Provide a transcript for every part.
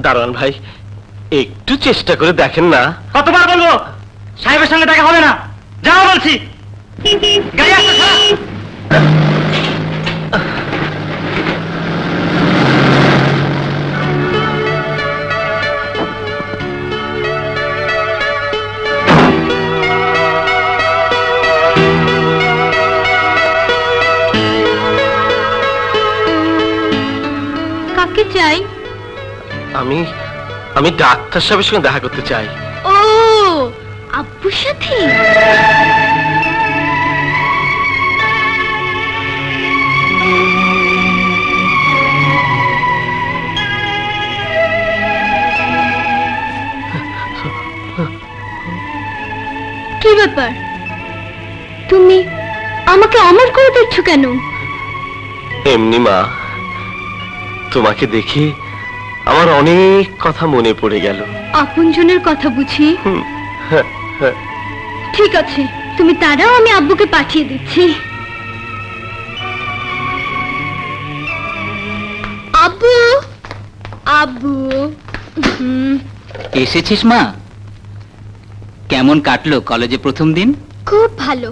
দারোয়ান ভাই, একটু চেষ্টা করে দেখেন না। কতবার বলব? সাহেবের সঙ্গে দেখা হবে না। যাও বলছি। গাড়ি আসতে আমি আমি ডাক্তার সাহেবের সঙ্গে দেখা করতে চাই। ও আব্বুর সাথে? কি ব্যাপার? তুমি আমাকে অমর করে দেখছ কেন? এমনি মা তোমাকে দেখে আমার অনেক কথা মনে পড়ে গেল। আপনজনের কথা বুঝি। ঠিক আছে তুমি তারাও আমি আব্বুকে পাঠিয়ে দিচ্ছি। আব্বু! আব্বু! এসেছিস মা? কেমন কাটলো কলেজে প্রথম দিন? খুব ভালো।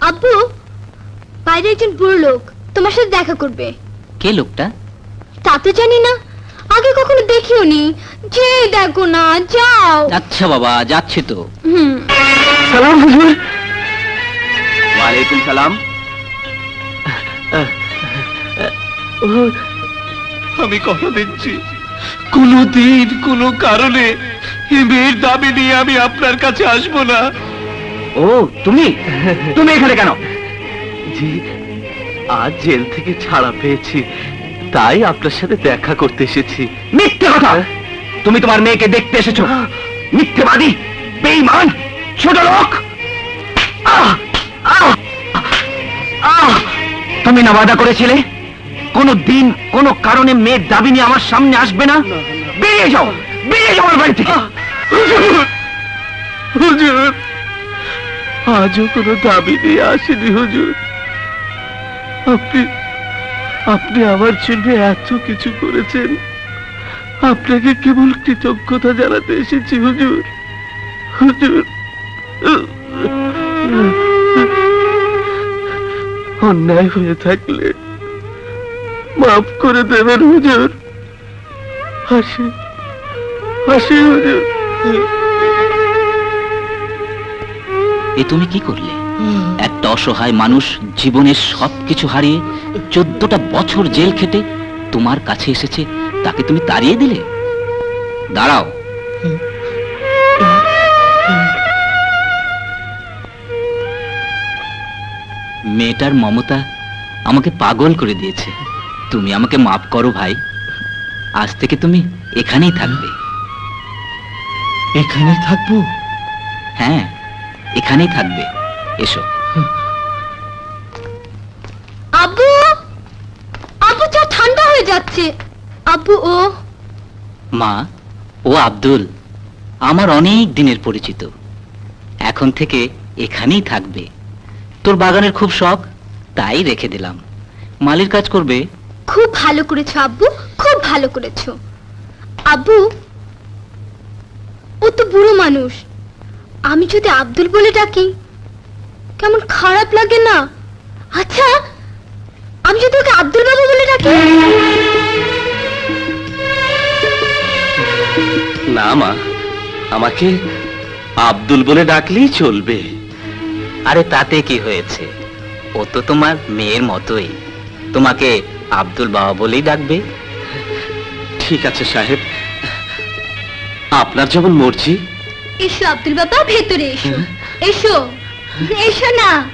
আব্বু বাইরে একজন বুড়ো লোক তোমার সাথে দেখা করবে। কে লোকটা? তা তো জানি না। আগে কখনো দেখিও নি যে দেখো না যাও। আচ্ছা বাবা যাচ্ছে তো। হুম। সালাম হুজুর। ওয়ালাইকুম সালাম। আমি কথা দিচ্ছি। কোনো দিন কোনো কারণে এ মেয়ের দাবি নিয়ে আমি আপনার কাছে আসব না। ও তুমি? তুমি এখানে কেন? জি আজ জেল থেকে ছাড়া পেয়েছি। তাই আপনার সাথে দেখা করতে এসেছি। মিথ্যে কথা! তুমি তোমার মেয়েকে দেখতে এসেছ। মিথ্যেবাদী বেঈমান ছোট লোক! তুমি না ওয়াদা করেছিলে? কোনো দিন কোনো কারণে মেয়ের দাবি নিয়ে আমার সামনে আসবে না? বেরিয়ে যাও! বেরিয়ে যাও আমার বাড়ি থেকে হুজুর! আজও কোনো দাবি দিয়ে আসেনি হুজুর। আপনি আপনি আমার জন্য এত কিছু করেছেন। আপনাকে কেবল কৃতজ্ঞতা জানাতে এসেছি, হুজুর। হুজুর। অন্যায় হয়ে থাকলে মাফ করে দেবেন, হুজুর। হাসি হাসি হুজুর। এ তুমি কি করলে? অসহায় মানুষ জীবনের সবকিছু হারিয়ে চোদ্দটা বছর জেল খেটে তোমার কাছে এসেছে তাকে তুমি তাড়িয়ে দিলে? দাঁড়াও। মেয়েটার মমতা আমাকে পাগল করে দিয়েছে। তুমি আমাকে মাফ করো ভাই। আজ থেকে তুমি এখানেই থাকবে। এখানে থাকব? হ্যাঁ এখানেই থাকবে। এসো। যাচ্ছে। আব্বু ও? মা ও আব্দুল আমার অনেক দিনের পরিচিত। এখন থেকে এখানেই থাকবে। তোর বাগানের খুব শখ তাই রেখে দিলাম। মালির কাজ করবে। খুব ভালো করেছ আব্বু খুব ভালো করেছ। আব্বু ও তো বুড়ো মানুষ। আমি যদি আব্দুল বলে ডাকি কেমন খারাপ লাগে না? আচ্ছা আমি যদি ওকে আব্দুল বাবু বলে ডাকি? না মা আমাকে আব্দুল বলে ডাকলেই চলবে। আরে তাতে কি হয়েছে? ও তো তোমার মেয়ের মতোই। তোমাকে আব্দুল বাবা বলেই ডাকবে। ঠিক আছে সাহেব। আপনার যেমন মর্জি। এসো আব্দুল বাবা ভেতরে এসো। এসো। এসো না।